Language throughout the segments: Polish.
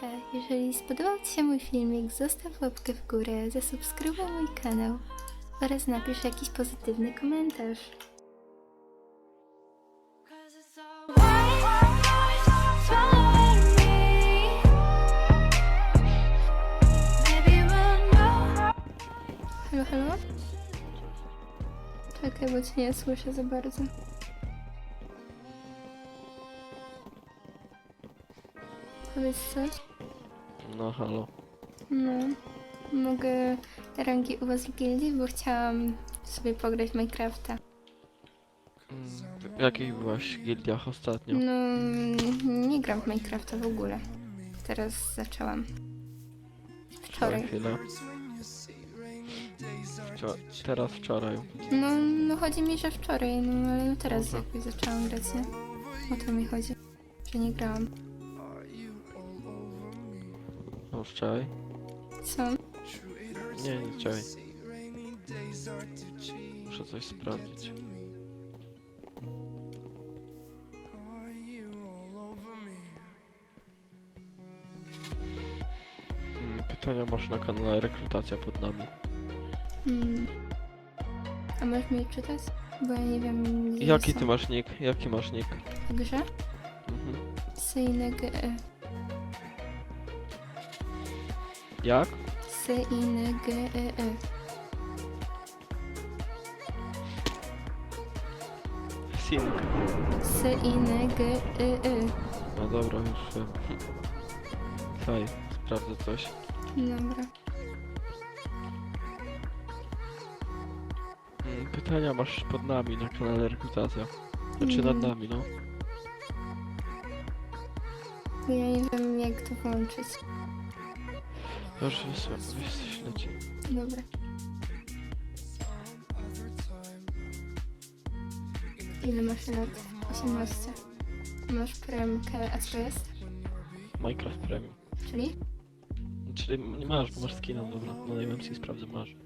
Hejka, jeżeli spodobał Ci się mój filmik, zostaw łapkę w górę, zasubskrybuj mój kanał oraz napisz jakiś pozytywny komentarz. Halo, halo? Czekaj, bo Cię nie słyszę za bardzo. Powiedz coś? No halo. No, mogę rangi u was w gildii, bo chciałam sobie pograć w Minecrafta. Mm, W jakich byłaś gildiach ostatnio? No, nie gram w Minecrafta w ogóle. Teraz zaczęłam. Wczoraj. chwilę. Wczor- teraz wczoraj. No, no chodzi mi, że wczoraj, no ale teraz jakby zaczęłam grać, nie? O to mi chodzi, że nie grałam. No? Co? Nie, nie wczoraj. Muszę coś sprawdzić. Mm, Pytania masz na kanale Rekrutacja pod nami. Hmm. A możesz mi czytać? Bo ja nie wiem, gdzie Jaki są. ty masz nick? Jaki masz nick? W grze? Mhm. Synek... Jak? C-I-N-G-E-E. Sing. C-I-N-G-E-E. No dobra, już. Słuchaj, sprawdzę coś. Dobra. Mm, Pytania masz pod nami na kanale Rekrutacja. Znaczy nad Mhm. nami, no. Ja nie wiem, jak to włączyć. Już wysłałem, wyślę ci. Dobra. Ile masz lat? 18. Masz premkę, a co jest? Minecraft Premium. Czyli? Czyli nie masz, bo masz skina, dobra. No wiem, czy sprawdzę, masz.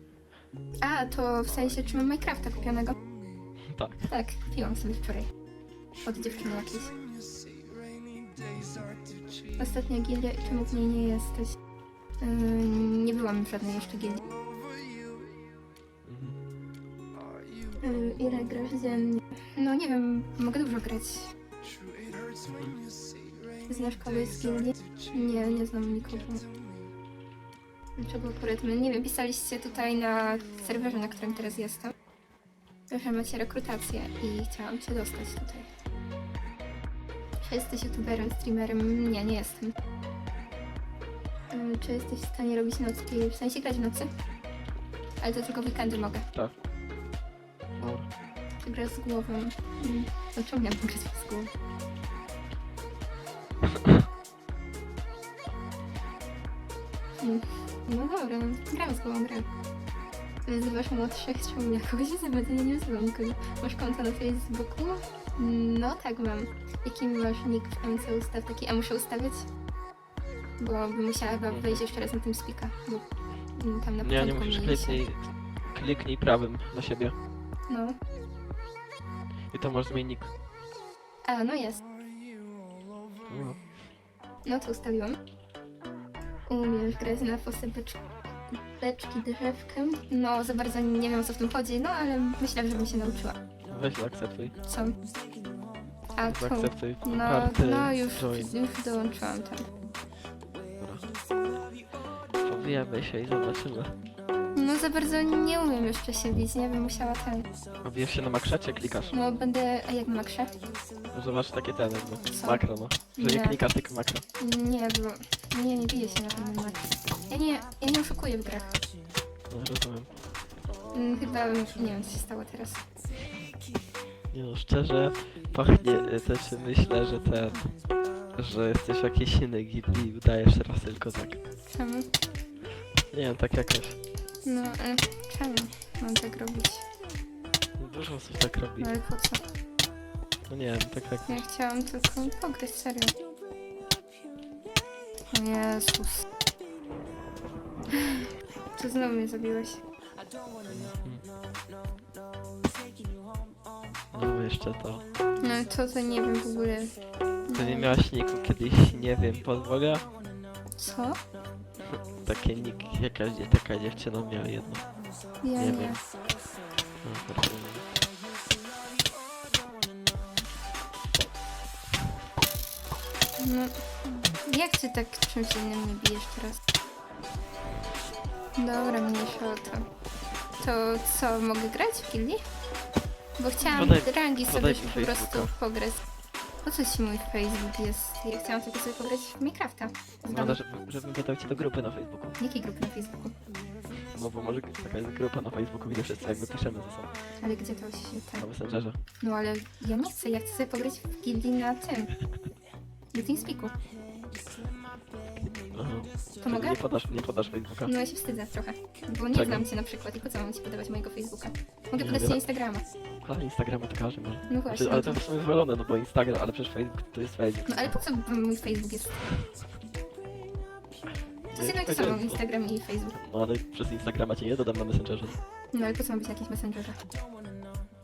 A, to w sensie, czy mam Minecrafta kupionego? Tak. Tak, kupiłam sobie wczoraj. Od dziewczyny jakiejś. Ostatnia gildia i czemu w niej nie jesteś? Nie byłam w żadnej jeszcze gildii. Ile grasz dziennie? No nie wiem, mogę dużo grać. Znasz kogoś z gildii? Nie, nie znam nikogo. Dlaczego akurat my? Nie wiem, pisaliście tutaj na serwerze, na którym teraz jestem, że macie rekrutację i chciałam się dostać tutaj. Czy jesteś youtuberem, streamerem? Nie, nie jestem. Yy, Czy jesteś w stanie robić nocki, w sensie grać w nocy? Ale to tylko w weekendy mogę. Tak. Dobra. Ty grasz z głową. Mm. Dlaczego miałabym grać z głową? Mm. No dobra, no, gram z głową, gram. Wyzywasz młodszych, czemu ja kogoś wyzywać? Ja nie wzywam nikogo. Masz konto na Facebooku? No tak mam. Jaki masz nick w MC ustaw taki? A muszę ustawiać? Bo bym musiała chyba wejść jeszcze raz na tym spika, bo mm, tam na Nie, początku nie musisz kliknij, kliknij prawym na siebie. No. I to masz zmiennik. A, no jest. No. No to ustawiłam. Umiesz grać na posepeczki beczki drzewkiem? No, za bardzo nie wiem o co w tym chodzi, no ale myślę, że bym się nauczyła. Weź zaakceptuj. Co? A. Zaakceptuj No, no już, join. już dołączyłam tam. Pobijemy się i zobaczymy. No za bardzo nie umiem jeszcze się bić, nie wiem, musiała ten. Pobijesz się na makrzacie, klikasz. No będę. A jak makrze? Zobacz takie ten jakby. Co? Makro no. Że nie Nie. klikasz tylko makro. Nie, bo. Nie, nie biję się na pewno makrze. Ja nie, ja nie oszukuję w grach. No rozumiem. Mm, Chyba nie wiem co się stało teraz. Nie no, szczerze pachnie, e, też myślę, że ten, że jesteś w jakiejś innej gildii i udajesz teraz tylko tak. Czemu? Nie tak jakoś. No, ale czemu mam tak robić? No, Dużo osób tak robi. No ale po co? No nie wiem, tak jak... Ja chciałam tylko pograć, serio. O Jezus. Co znowu mnie zabiłeś? No jeszcze to. No to to nie wiem w ogóle. Ty nie miałaś niku kiedyś, nie wiem, podwoga? Co? Takie nick, jakaś taka dziewczyna miała jedno. Ja Nie nie. wiem. No. No, jak ty tak czymś innym nie bijesz teraz? Dobra, mniejsza o to. To co, mogę grać w gildii? Bo chciałam Podaj- rangi sobie podaj po prostu Facebooka. pograć. Po co ci mój Facebook jest? Ja chciałam tylko sobie pograć w Minecrafta. No, wami. ale żeby, żebym dodał cię do grupy na Facebooku. Jakiej grupy na Facebooku? No bo może taka jest grupa na Facebooku, gdzie wszyscy jakby piszemy ze sobą. Ale gdzie to się Na tam? Messengerze. No ale ja nie chcę, ja chcę sobie pograć w gildii na tym. Na TeamSpeaku. To mogę? Nie podasz, nie podasz Facebooka. No ja się wstydzę trochę. Bo nie Czego? znam cię na przykład i po co mam ci podawać mojego Facebooka? Mogę Nie podać wiem. ci Instagrama. A Instagrama to każdy może. No właśnie. Znaczy, ale to w sumie zwolone, no bo Instagram, ale przecież Facebook to jest Facebook. No ale po co mój Facebook jest? To jest jedno i to samo, Instagram i Facebook. No ale przez Instagrama cię nie dodam na Messengerze. No ale po co mam być na jakimś messengerze?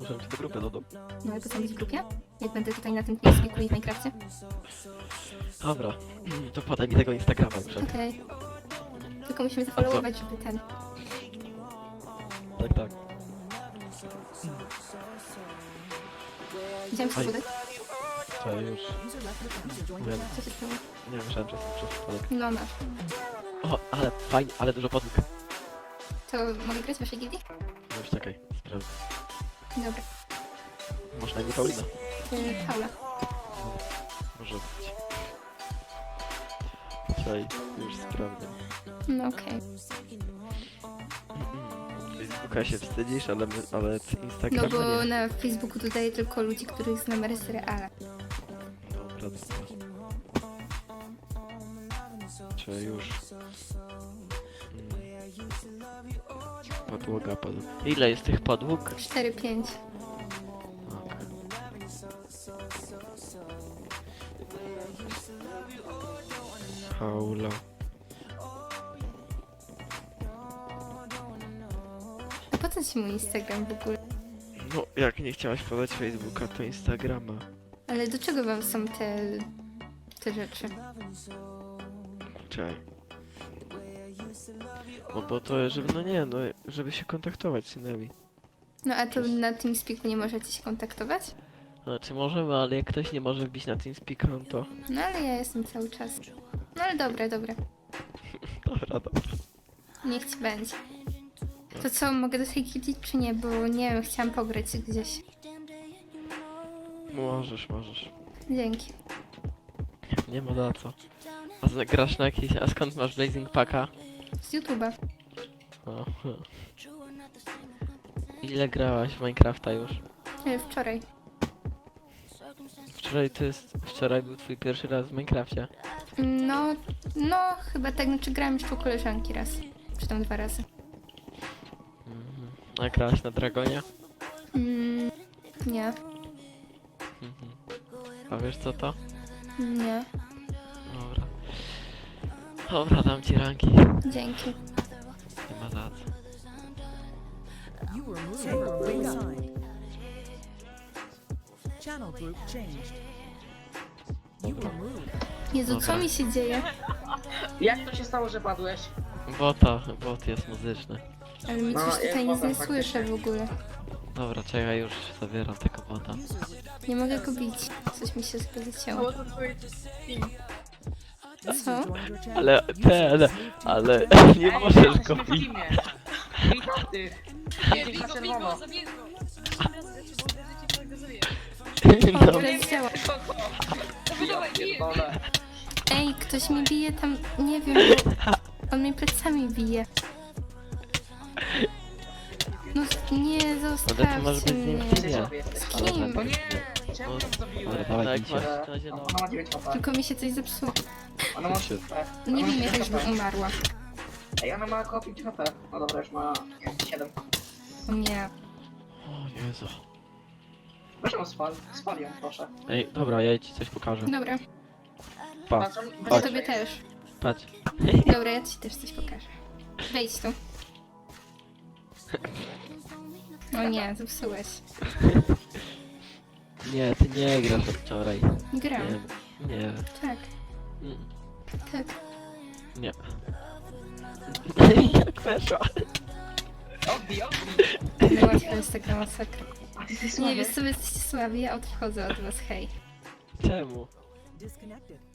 Możemy cię do grupy dodam. No ale po co mam być w grupie? Jak będę tutaj na tym Facebooku i w Minecrafcie? Dobra, to podaj mi tego Instagrama już. Okej. Tylko musimy zafollowować, żeby ten... Tak, tak. Widziałem przypadek? To już. Nie, Co się stało? nie myślałem przez, przez przypadek. No masz. O, ale fajnie, ale dużo podłóg. To mogę grać w waszej gildii? No już czekaj, sprawdzę. Dobra. Może imię Paulina. Yy, Paula. Może być. Czekaj, już sprawdzę. No okej. Facebooka się wstydzisz, ale, my, ale No Instagrama bo nie. na Facebooku dodaję tylko ludzi, których znam rys reala. Dobra, dobra. Czy już... Podłoga, podłoga. Ile jest tych podłóg? 4-5. Okej. Paula. A po co ci mój Instagram w ogóle? No, jak nie chciałaś podać Facebooka, to Instagrama. Ale do czego wam są te... te rzeczy? Czekaj. No bo to, żeby, no nie, no, żeby się kontaktować z innymi. No a to na TeamSpeaku nie możecie się kontaktować? Znaczy możemy, ale jak ktoś nie może wbić na TeamSpeak, no to... No ale ja jestem cały czas. No ale dobra, dobra. Dobra, dobra. Niech ci będzie. To co, mogę do tej gildii czy nie? Bo nie wiem, chciałam pograć gdzieś. Możesz, możesz. Dzięki. Nie ma za co. A z- grasz na jakiś... A skąd masz Blazing Packa? Z YouTube'a. O. Ile grałaś w Minecrafta już? E, Wczoraj. Wczoraj to jest... Wczoraj był twój pierwszy raz w Minecrafcie. No, no chyba tak, znaczy grałam jeszcze u koleżanki raz. Czy tam dwa razy. Mhm. A grałaś na Dragonie? Mm, nie, Mhm. A wiesz co to? nie. Dobra. Dam ci ranki. Dzięki. Nie ma za co. You were moved from your side. Channel group changed. You were moved. Jezu, co Dobra. mi się dzieje? Jak to się stało, że padłeś? Bota, bot jest muzyczny. Ale mi No, coś jest tutaj nic nie potem słyszę w ogóle. Dobra, czekaj, już zabieram tego bota. Nie mogę go bić. Coś mi się zleciało. Channel. Ale ten, ale nie Ej, możesz go w bić. teamie. Witaty. Jedziesz na czerwono. O, No, teraz działa. Ja pierdolę. Ej, ktoś mi bije tam, nie wiem, bo on mnie plecami bije. No nie, ale ty masz zostawcie być z nim mnie. w Ty teamie. sobie jesteś. Z kim? No nie, czemu ją zabiłeś? Tak, masz na zielono. Ona ma 9 HP. Tylko mi się coś zepsuło. Ona ma Trzy. 3 HP. Nie wiem, jak 9 już HP. umarła. Ej, ona ma około 5 HP. No dobra, już ma 7. O nie. O Jezu. Proszę ją spal. Spal ją, proszę. Ej, dobra, ja ci coś pokażę. Dobra, Pa, Patrz, ja patrz, tobie też. patrz. Dobra, ja ci też coś pokażę. Wejdź tu. O nie, zepsułeś. Nie, ty nie grasz od wczoraj. Gram. Nie, nie. Tak, Mm. Tak. Nie. Jak weszła? Odbij, odbij. No łatwo jest taka masakra. Nie, wiesz co, wy jesteście słabi, ja odchodzę od was, hej. Czemu? Disconnected.